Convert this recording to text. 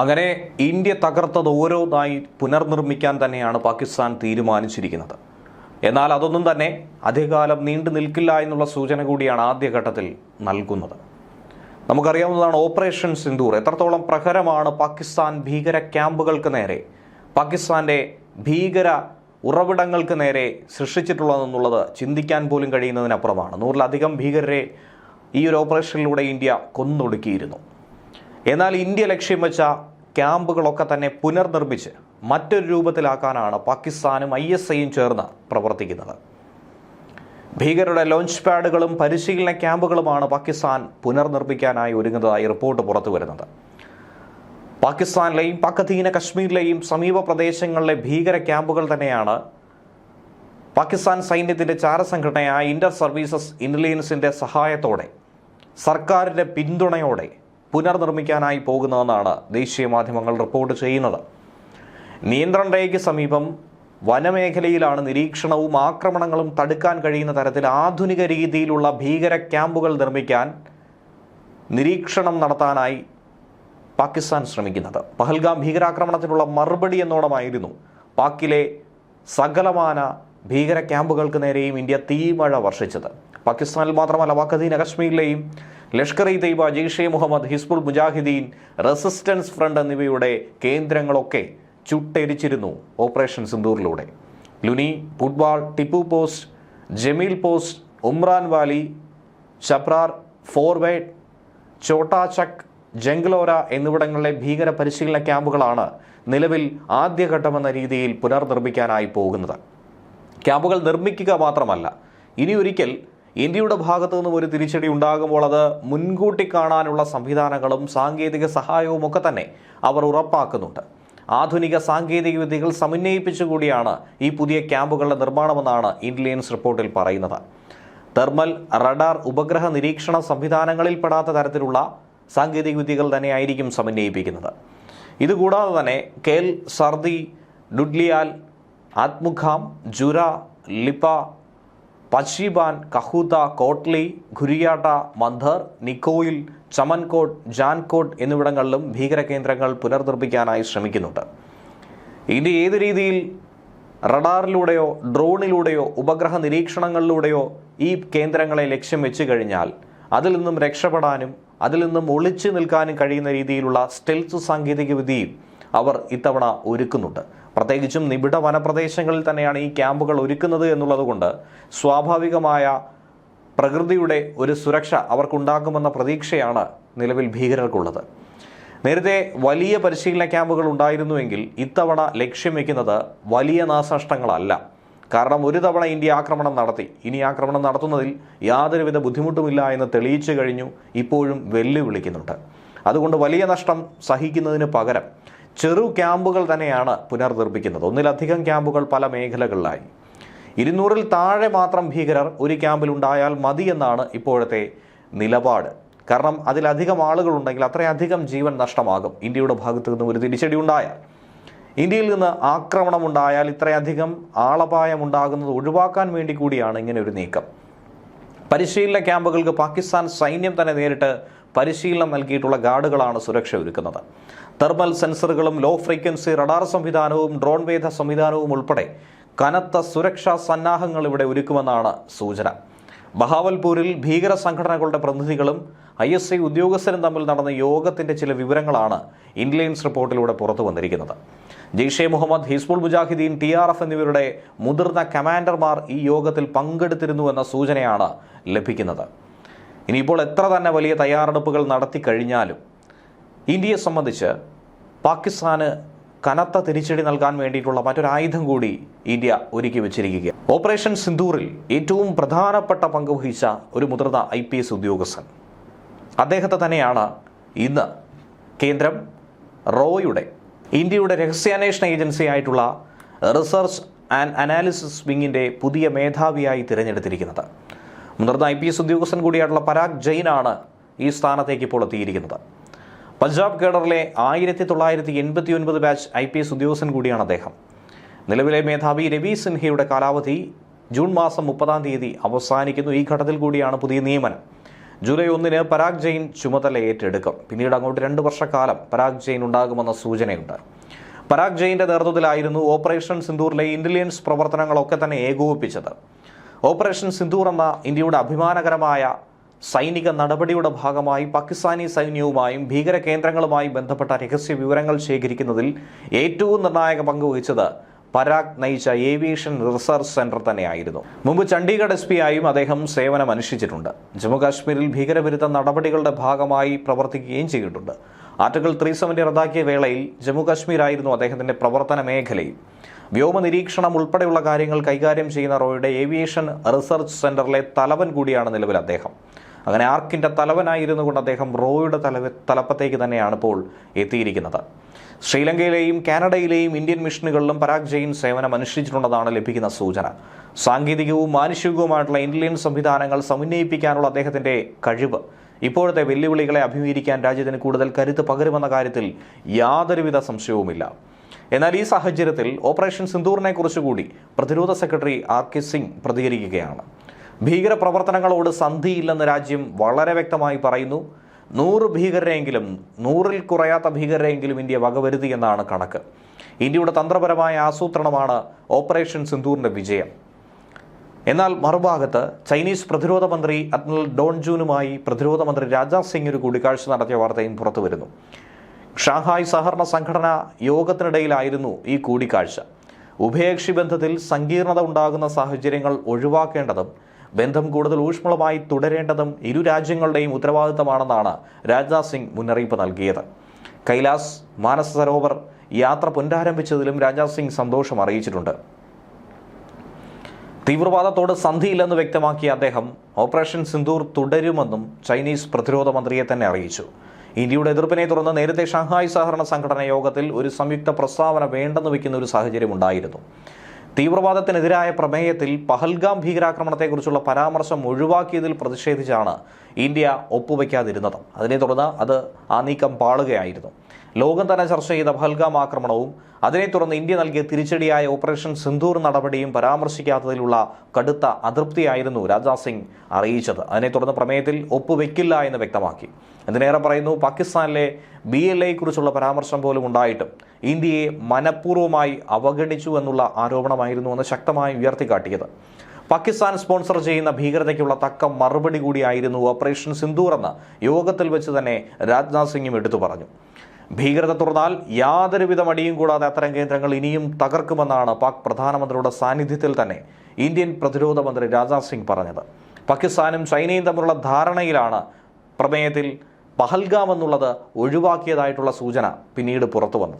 അങ്ങനെ ഇന്ത്യ തകർത്തത് ഓരോന്നായി പുനർനിർമ്മിക്കാൻ തന്നെയാണ് പാകിസ്ഥാൻ തീരുമാനിച്ചിരിക്കുന്നത്. എന്നാൽ അതൊന്നും തന്നെ അധികകാലം നീണ്ടു നിൽക്കില്ല എന്നുള്ള സൂചന കൂടിയാണ് ആദ്യഘട്ടത്തിൽ നൽകുന്നത്. നമുക്കറിയാവുന്നതാണ് ഓപ്പറേഷൻ സിന്ദൂർ. എത്രത്തോളം പ്രഹരമാണ് പാകിസ്ഥാൻ ഭീകര ക്യാമ്പുകൾക്ക് നേരെ പാകിസ്ഥാന്റെ ഭീകര ഉറവിടങ്ങൾക്ക് നേരെ സൃഷ്ടിച്ചിട്ടുള്ളതെന്നുള്ളത് ചിന്തിക്കാൻ പോലും കഴിയുന്നതിനപ്പുറമാണ്. നൂറിലധികം ഭീകരരെ ഈ ഒരു ഓപ്പറേഷനിലൂടെ ഇന്ത്യ കൊന്നൊടുക്കിയിരുന്നു. എന്നാൽ ഇന്ത്യ ലക്ഷ്യം വെച്ച ക്യാമ്പുകളൊക്കെ തന്നെ പുനർനിർമ്മിച്ച് മറ്റൊരു രൂപത്തിലാക്കാനാണ് പാകിസ്ഥാനും ഐ എസ് ഐയും ചേർന്ന് പ്രവർത്തിക്കുന്നത്. ഭീകരരുടെ ലോഞ്ച് പാഡുകളും പരിശീലന ക്യാമ്പുകളുമാണ് പാകിസ്ഥാൻ പുനർനിർമ്മിക്കാനായി ഒരുങ്ങുന്നതായി റിപ്പോർട്ട് പുറത്തു വരുന്നത്. പാകിസ്ഥാനിലെയും പാക് അധീന കശ്മീരിലെയും സമീപ പ്രദേശങ്ങളിലെ ഭീകര ക്യാമ്പുകൾ തന്നെയാണ് പാകിസ്ഥാൻ സൈന്യത്തിന്റെ ചാരസംഘടനയായ ഇന്റർ സർവീസസ് ഇന്റലിജൻസിന്റെ സഹായത്തോടെ സർക്കാരിന്റെ പിന്തുണയോടെ പുനർനിർമ്മിക്കാനായി പോകുന്നതെന്നാണ് ദേശീയ മാധ്യമങ്ങൾ റിപ്പോർട്ട് ചെയ്യുന്നത്. നിയന്ത്രണ രേഖയ്ക്ക് സമീപം വനമേഖലയിലാണ് നിരീക്ഷണവും ആക്രമണങ്ങളും തടുക്കാൻ കഴിയുന്ന തരത്തിൽ ആധുനിക രീതിയിലുള്ള ഭീകര ക്യാമ്പുകൾ നിർമ്മിക്കാൻ നിരീക്ഷണം നടത്താനായി പാകിസ്ഥാൻ ശ്രമിക്കുന്നത്. പഹൽഗാം ഭീകരാക്രമണത്തിനുള്ള മറുപടി എന്നോണമായിരുന്നു പാക്കിലെ സകലമാന ഭീകര ക്യാമ്പുകൾക്ക് നേരെയും ഇന്ത്യ തീമഴ വർഷിച്ചത്. പാകിസ്ഥാനിൽ മാത്രമല്ല പാക് അധീന കശ്മീരിലെയും ലഷ്കർ ഇ തൈബ ജെയ്ഷെ മുഹമ്മദ് ഹിസ്ബുൾ മുജാഹിദീൻ റെസിസ്റ്റൻസ് ഫ്രണ്ട് എന്നിവയുടെ കേന്ദ്രങ്ങളൊക്കെ ചുട്ടെരിച്ചിരുന്നു ഓപ്പറേഷൻ സിന്ദൂറിലൂടെ. Luni football Tipu post Jamil post Umran Wali Chaprar forward Chhota Chak Jangalora എന്നിവിടങ്ങളിലെ ഭീകര പരിശീലന ക്യാമ്പുകളാണ് നിലവിൽ ആദ്യഘട്ടമെന്ന രീതിയിൽ പുനർനിർമ്മിക്കാനായി പോകുന്നത്. ക്യാമ്പുകൾ നിർമ്മിക്കുക മാത്രമല്ല ഇനി ഒരിക്കൽ ഇന്ത്യയുടെ ഭാഗത്തു നിന്നും ഒരു തിരിച്ചടി ഉണ്ടാകുമ്പോൾ അത് മുൻകൂട്ടി കാണാനുള്ള സംവിധാനങ്ങളും സാങ്കേതിക സഹായവും ഒക്കെ തന്നെ അവർ ഉറപ്പാക്കുന്നുണ്ട്. ആധുനിക സാങ്കേതിക വിദ്യകൾ സമന്വയിപ്പിച്ചുകൂടിയാണ് ഈ പുതിയ ക്യാമ്പുകളുടെ നിർമ്മാണമെന്നാണ് ഇന്റലിജൻസ് റിപ്പോർട്ടിൽ പറയുന്നത്. തെർമൽ റഡാർ ഉപഗ്രഹ നിരീക്ഷണ സംവിധാനങ്ങളിൽ പെടാത്ത തരത്തിലുള്ള സാങ്കേതിക വിദ്യകൾ തന്നെയായിരിക്കും സമന്വയിപ്പിക്കുന്നത്. ഇതുകൂടാതെ തന്നെ കേൽ സർദി ഡുഡ്ലിയാൽ ആത്മുഖാം ജുര ലിപ പശ്ചിബാൻ കഹൂത കോട്ട്ലി ഖുരിയാട്ട മന്ധർ നിക്കോയിൽ ചമൻകോട്ട് ജാൻകോട്ട് എന്നിവിടങ്ങളിലും ഭീകരകേന്ദ്രങ്ങൾ പുനർനിർമ്മിക്കാനായി ശ്രമിക്കുന്നുണ്ട്. ഇനി ഏത് രീതിയിൽ? റഡാറിലൂടെയോ ഡ്രോണിലൂടെയോ ഉപഗ്രഹ നിരീക്ഷണങ്ങളിലൂടെയോ ഈ കേന്ദ്രങ്ങളെ ലക്ഷ്യം വെച്ച് കഴിഞ്ഞാൽ അതിൽ നിന്നും രക്ഷപ്പെടാനും അതിൽ നിന്നും ഒളിച്ചു നിൽക്കാനും കഴിയുന്ന രീതിയിലുള്ള സ്റ്റെൽത്ത് സാങ്കേതികവിദ്യയും അവർ ഇത്തവണ ഒരുക്കുന്നുണ്ട്. പ്രത്യേകിച്ചും നിബിഡ വനപ്രദേശങ്ങളിൽ തന്നെയാണ് ഈ ക്യാമ്പുകൾ ഒരുക്കുന്നത് എന്നുള്ളതുകൊണ്ട് സ്വാഭാവികമായ പ്രകൃതിയുടെ ഒരു സുരക്ഷ അവർക്കുണ്ടാകുമെന്ന പ്രതീക്ഷയാണ് നിലവിൽ ഭീകരർക്കുള്ളത്. നേരത്തെ വലിയ പരിശീലന ക്യാമ്പുകൾ ഉണ്ടായിരുന്നുവെങ്കിൽ ഇത്തവണ ലക്ഷ്യം വയ്ക്കുന്നത് വലിയ നാശനഷ്ടങ്ങളല്ല. കാരണം ഒരു തവണ ഇന്ത്യ ആക്രമണം നടത്തി. ഇനി ആക്രമണം നടത്തുന്നതിൽ യാതൊരുവിധ ബുദ്ധിമുട്ടുമില്ല എന്ന് തെളിയിച്ചു കഴിഞ്ഞു. ഇപ്പോഴും വെല്ലുവിളിക്കുന്നുണ്ട്. അതുകൊണ്ട് വലിയ നഷ്ടം സഹിക്കുന്നതിന് പകരം ചെറു ക്യാമ്പുകൾ തന്നെയാണ് പുനർനിർമ്മിക്കുന്നത്. ഒന്നിലധികം ക്യാമ്പുകൾ പല മേഖലകളിലായി. ഇരുന്നൂറിൽ താഴെ മാത്രം ഭീകരർ ഒരു ക്യാമ്പിൽ ഉണ്ടായാൽ മതി എന്നാണ് ഇപ്പോഴത്തെ നിലപാട്. കാരണം അതിലധികം ആളുകളുണ്ടെങ്കിൽ അത്രയധികം ജീവൻ നഷ്ടമാകും. ഇന്ത്യയുടെ ഭാഗത്തു നിന്നും ഒരു തിരിച്ചടി ഉണ്ടായാൽ. ഇന്ത്യയിൽ നിന്ന് ആക്രമണം ഉണ്ടായാൽ ഇത്രയധികം ആളപായം ഉണ്ടാകുന്നത് ഒഴിവാക്കാൻ വേണ്ടി കൂടിയാണ് ഇങ്ങനെ ഒരു നീക്കം. പരിശീലന ക്യാമ്പുകൾക്ക് പാകിസ്ഥാൻ സൈന്യം തന്നെ നേരിട്ട് പരിശീലനം നൽകിയിട്ടുള്ള ഗാർഡുകളാണ് സുരക്ഷ ഒരുക്കുന്നത് തെർമൽ സെൻസറുകളും ലോ ഫ്രീക്വൻസി റഡാർ സംവിധാനവും ഡ്രോൺ വേധ സംവിധാനവും ഉൾപ്പെടെ കനത്ത സുരക്ഷാ സന്നാഹങ്ങൾ ഇവിടെ ഒരുക്കുമെന്നാണ് സൂചന. ബഹാവൽപൂരിൽ ഭീകര സംഘടനകളുടെ പ്രതിനിധികളും ഐ എസ് ഐ ഉദ്യോഗസ്ഥരും തമ്മിൽ നടന്ന യോഗത്തിന്റെ ചില വിവരങ്ങളാണ് ഇന്റലിജൻസ് റിപ്പോർട്ടിലൂടെ പുറത്തു വന്നിരിക്കുന്നത്. Jaish Mohammed Hizbul Mujahideen T R F എന്നിവരുടെ മുതിർന്ന കമാൻഡർമാർ ഈ യോഗത്തിൽ പങ്കെടുത്തിരുന്നുവെന്ന സൂചനയാണ് ലഭിക്കുന്നത്. ഇനിയിപ്പോൾ എത്ര തന്നെ വലിയ തയ്യാറെടുപ്പുകൾ നടത്തി കഴിഞ്ഞാലും ഇന്ത്യയെ സംബന്ധിച്ച് പാകിസ്ഥാന് കനത്ത തിരിച്ചടി നൽകാൻ വേണ്ടിയിട്ടുള്ള മറ്റൊരായുധം കൂടി ഇന്ത്യ ഒരുക്കി വെച്ചിരിക്കുക ഓപ്പറേഷൻ സിന്ദൂറിൽ ഏറ്റവും പ്രധാനപ്പെട്ട പങ്ക് വഹിച്ച ഒരു മുതിർന്ന ഐ പി എസ് ഉദ്യോഗസ്ഥൻ. അദ്ദേഹത്തെ തന്നെയാണ് ഇന്ന് കേന്ദ്രം റോയുടെ ഇന്ത്യയുടെ രഹസ്യാന്വേഷണ ഏജൻസി ആയിട്ടുള്ള റിസർച്ച് ആൻഡ് അനാലിസിസ് വിങ്ങിന്റെ പുതിയ മേധാവിയായി തിരഞ്ഞെടുത്തിരിക്കുന്നത്. മുതിർന്ന ഐ പി എസ് ഉദ്യോഗസ്ഥൻ കൂടിയായിട്ടുള്ള പരാഗ് ജെയിനാണ് ഈ സ്ഥാനത്തേക്ക് ഇപ്പോൾ എത്തിയിരിക്കുന്നത്. പഞ്ചാബ് കേഡറിലെ ആയിരത്തി തൊള്ളായിരത്തി എൺപത്തി ഒൻപത് ബാച്ച് ഐ പി എസ് ഉദ്യോഗസ്ഥൻ കൂടിയാണ് അദ്ദേഹം. നിലവിലെ മേധാവി രവി സിൻഹയുടെ കാലാവധി ജൂൺ മാസം മുപ്പതാം തീയതി അവസാനിക്കുന്നു. ഈ ഘട്ടത്തിൽ കൂടിയാണ് പുതിയ നിയമനം. ജൂലൈ ഒന്നിന് പരാഗ് ജെയിൻ ചുമതല ഏറ്റെടുക്കും. പിന്നീട് അങ്ങോട്ട് രണ്ട് വർഷക്കാലം പരാഗ് ജെയിൻ ഉണ്ടാകുമെന്ന സൂചനയുണ്ട്. പരാഗ് ജെയിന്റെ നേതൃത്വത്തിലായിരുന്നു ഓപ്പറേഷൻ സിന്ദൂറിലെ ഇന്റലിജൻസ് പ്രവർത്തനങ്ങളൊക്കെ തന്നെ ഏകോപിപ്പിച്ചത്. ഓപ്പറേഷൻ സിന്ദൂർ എന്ന ഇന്ത്യയുടെ അഭിമാനകരമായ സൈനിക നടപടിയുടെ ഭാഗമായി പാകിസ്ഥാനി സൈന്യവുമായും ഭീകര കേന്ദ്രങ്ങളുമായി ബന്ധപ്പെട്ട രഹസ്യ വിവരങ്ങൾ ശേഖരിക്കുന്നതിൽ ഏറ്റവും നിർണായക പങ്ക് വഹിച്ചത് പരാഗ് നയിച്ച ഏവിയേഷൻ റിസർച്ച് സെന്റർ തന്നെയായിരുന്നു. മുമ്പ് ചണ്ഡീഗഡ് എസ് പി ആയും അദ്ദേഹം സേവനം അനുഷ്ഠിച്ചിട്ടുണ്ട്. ജമ്മുകാശ്മീരിൽ ഭീകരവിരുദ്ധ നടപടികളുടെ ഭാഗമായി പ്രവർത്തിക്കുകയും ചെയ്തിട്ടുണ്ട്. ആർട്ടിക്കിൾ ത്രീ സെവന്റി റദ്ദാക്കിയ വേളയിൽ ജമ്മുകാശ്മീരായിരുന്നു അദ്ദേഹത്തിന്റെ പ്രവർത്തന മേഖലയും വ്യോമ നിരീക്ഷണം ഉൾപ്പെടെയുള്ള കാര്യങ്ങൾ കൈകാര്യം ചെയ്യുന്ന റോയുടെ ഏവിയേഷൻ റിസർച്ച് സെന്ററിലെ തലവൻ കൂടിയാണ് നിലവിൽ അദ്ദേഹം. അങ്ങനെ ആർക്കിന്റെ തലവനായിരുന്നു കൊണ്ട് അദ്ദേഹം റോയുടെ തലവ തലപ്പത്തേക്ക് തന്നെയാണ് ഇപ്പോൾ എത്തിയിരിക്കുന്നത്. ശ്രീലങ്കയിലെയും കാനഡയിലെയും ഇന്ത്യൻ മിഷനുകളിലും പരാഗ് ജെയിൻ സേവനം അനുഷ്ഠിച്ചിട്ടുണ്ടെന്നാണ് ലഭിക്കുന്ന സൂചന. സാങ്കേതികവും മാനുഷികവുമായിട്ടുള്ള ഇന്ത്യൻ സംവിധാനങ്ങൾ സമന്വയിപ്പിക്കാനുള്ള അദ്ദേഹത്തിന്റെ കഴിവ്. ഇപ്പോഴത്തെ വെല്ലുവിളികളെ അഭിമുഖീകരിക്കാൻ രാജ്യത്തിന് കൂടുതൽ കരുത്ത് പകരുമെന്ന കാര്യത്തിൽ യാതൊരുവിധ സംശയവുമില്ല. എന്നാൽ ഈ സാഹചര്യത്തിൽ ഓപ്പറേഷൻ സിന്ദൂറിനെ കുറിച്ചുകൂടി പ്രതിരോധ സെക്രട്ടറി ആർ കെ സിംഗ് പ്രതികരിക്കുകയാണ്. ഭീകര പ്രവർത്തനങ്ങളോട് സന്ധിയില്ലെന്ന് രാജ്യം വളരെ വ്യക്തമായി പറയുന്നു. നൂറ് ഭീകരരെങ്കിലും നൂറിൽ കുറയാത്ത ഭീകരരെങ്കിലും ഇന്ത്യ വകവരുതി എന്നാണ് കണക്ക്. ഇന്ത്യയുടെ തന്ത്രപരമായ ആസൂത്രണമാണ് ഓപ്പറേഷൻ സിന്ധൂറിന്റെ വിജയം. എന്നാൽ മറുഭാഗത്ത് ചൈനീസ് പ്രതിരോധ മന്ത്രി അഡ്മിറൽ ഡോൺ ജൂനുമായി പ്രതിരോധ മന്ത്രി രാജ്നാഥ് സിംഗ് ഒരു കൂടിക്കാഴ്ച നടത്തിയ വാർത്തയും പുറത്തു വരുന്നു. ഷാങ്ഹായ് സഹകരണ സംഘടന യോഗത്തിനിടയിലായിരുന്നു ഈ കൂടിക്കാഴ്ച. ഉഭയകക്ഷി ബന്ധത്തിൽ സങ്കീർണത ഉണ്ടാകുന്ന സാഹചര്യങ്ങൾ ഒഴിവാക്കേണ്ടതും ബന്ധം കൂടുതൽ ഊഷ്മളമായി തുടരേണ്ടതും ഇരു രാജ്യങ്ങളുടെയും ഉത്തരവാദിത്തമാണെന്നാണ് രാജ്നാഥ് സിംഗ് മുന്നറിയിപ്പ് നൽകിയത്. കൈലാസ് മാനസ സരോവർ യാത്ര പുനരാരംഭിച്ചതിലും രാജ്നാഥ് സിംഗ് സന്തോഷം അറിയിച്ചിട്ടുണ്ട്. തീവ്രവാദത്തോട് സന്ധിയില്ലെന്ന് വ്യക്തമാക്കിയ അദ്ദേഹം ഓപ്പറേഷൻ സിന്ദൂർ തുടരുമെന്നും ചൈനീസ് പ്രതിരോധ മന്ത്രിയെ തന്നെ അറിയിച്ചു. ഇന്ത്യയുടെ എതിർപ്പിനെ തുടർന്ന് നേരത്തെ ഷാങ്ഹായ് സഹകരണ സംഘടന യോഗത്തിൽ ഒരു സംയുക്ത പ്രസ്താവന വേണ്ടെന്ന് വയ്ക്കുന്ന ഒരു സാഹചര്യം ഉണ്ടായിരുന്നു തീവ്രവാദത്തിനെതിരായ പ്രമേയത്തിൽ പഹൽഗാം ഭീകരാക്രമണത്തെക്കുറിച്ചുള്ള പരാമർശം ഒഴിവാക്കിയതിൽ പ്രതിഷേധിച്ചാണ് ഇന്ത്യ ഒപ്പുവയ്ക്കാതിരുന്നത് അതിനെ തുടർന്ന് അത് ആ നീക്കം പാളുകയായിരുന്നു. ലോകം തന്നെ ചർച്ച ചെയ്ത പഹൽഗാം ആക്രമണവും അതിനെ തുടർന്ന് ഇന്ത്യ നൽകിയ തിരിച്ചടിയായ ഓപ്പറേഷൻ സിന്ധൂർ നടപടിയും പരാമർശിക്കാത്തതിലുള്ള കടുത്ത അതൃപ്തിയായിരുന്നു രാജ്നാഥ് സിംഗ് അറിയിച്ചത്. അതിനെ തുടർന്ന് പ്രമേയത്തിൽ ഒപ്പുവെക്കില്ല എന്ന് വ്യക്തമാക്കി. എന്തിനേറെ പറയുന്നു പാകിസ്ഥാനിലെ ബി എൽ എയെക്കുറിച്ചുള്ള പരാമർശം പോലും ഉണ്ടായിട്ടും ഇന്ത്യയെ മനഃപൂർവമായി അവഗണിച്ചു എന്നുള്ള ആരോപണമായിരുന്നു എന്ന് ശക്തമായി ഉയർത്തിക്കാട്ടിയത്. പാകിസ്ഥാൻ സ്പോൺസർ ചെയ്യുന്ന ഭീകരതയ്ക്കുള്ള തക്ക മറുപടി കൂടിയായിരുന്നു ഓപ്പറേഷൻ സിന്ദൂർ എന്ന് യോഗത്തിൽ വെച്ച് തന്നെ രാജ്നാഥ് സിംഗും എടുത്തു പറഞ്ഞു. ഭീകരത തുറന്നാൽ യാതൊരുവിധ മടിയും കൂടാതെ അത്തരം കേന്ദ്രങ്ങൾ ഇനിയും തകർക്കുമെന്നാണ് പാക് പ്രധാനമന്ത്രിയുടെ സാന്നിധ്യത്തിൽ തന്നെ ഇന്ത്യൻ പ്രതിരോധ മന്ത്രി രാജ്നാഥ് സിംഗ് പറഞ്ഞത്. പാകിസ്ഥാനും ചൈനയും തമ്മിലുള്ള ധാരണയിലാണ് പ്രമേയത്തിൽ പഹൽഗാം എന്നുള്ളത് ഒഴിവാക്കിയതായിട്ടുള്ള സൂചന പിന്നീട് പുറത്തു വന്നു